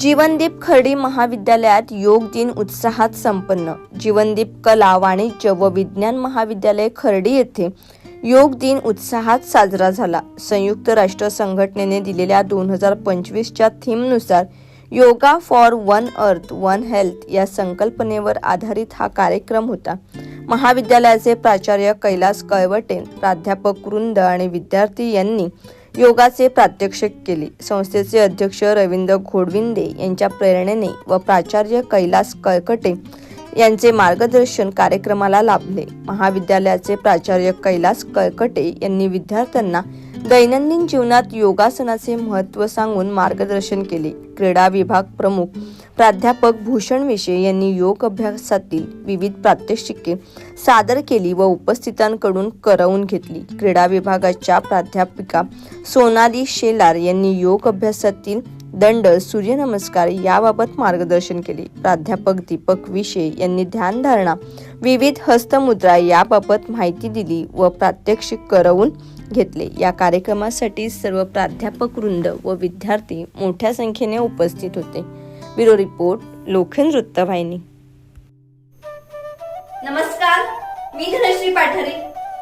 जीवनदीप खर्डी महाविद्यालयात योग दिन उत्साहात संपन्न. जीवनदीप कला वाणिज्य व विज्ञान महाविद्यालय खर्डी येथे योग दिन उत्साहात साजरा झाला. संयुक्त राष्ट्र संघटनेने दिलेल्या दोन हजार पंचवीसच्या थीमनुसार yoga for one earth one health या संकल्पनेवर आधारित हा कार्यक्रम होता. महाविद्यालयाचे प्राचार्य कैलास कळवटे प्राध्यापक वृंद आणि विद्यार्थी यांनी योगाचे प्रात्यक्षिक केले. संस्थेचे अध्यक्ष रवींद्र घोडविंदे यांच्या प्रेरणेने व प्राचार्य कैलास कळकटे यांचे मार्गदर्शन कार्यक्रमाला लाभले. महाविद्यालयाचे प्राचार्य कैलास कळकटे यांनी विद्यार्थ्यांना दैनंदिन जीवनात योगासनाचे महत्त्व सांगून मार्गदर्शन केले. क्रीडा विभाग प्रमुख प्राध्यापक भूषण विशे यांनी योग अभ्यासातील विविध प्रात्यक्षिके सादर केली व उपस्थितांकडून करवून घेतली. क्रीडा विभागाच्या प्राध्यापिका सोनाली शेलार यांनी योग अभ्यासातील दंड सूर्यनमस्कार याबाबत मार्गदर्शन केले. प्राध्यापक दीपक विशे यांनी ध्यानधारणा विविध हस्तमुद्रा याबाबत माहिती दिली व प्रात्यक्षिक करवून घेतले. या कार्यक्रमासाठी सर्व प्राध्यापक वृंद व विद्यार्थी मोठ्या संख्येने उपस्थित होते. ब्युरो रिपोर्ट लोखंड वृत्तवाहिनी. नमस्कार मी धनश्री पाठारे.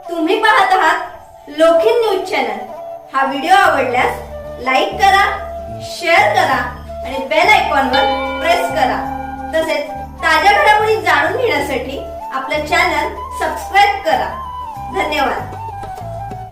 तुम्ही पाहत आहात लोखिन न्यूज चॅनल. हा व्हिडिओ आवडल्यास लाईक करा शेअर करा आणि बेल आयकॉनवर प्रेस करा. तसेच ताज्या घडामोडी जाणून घेण्यासाठी आपलं चॅनल सबस्क्राईब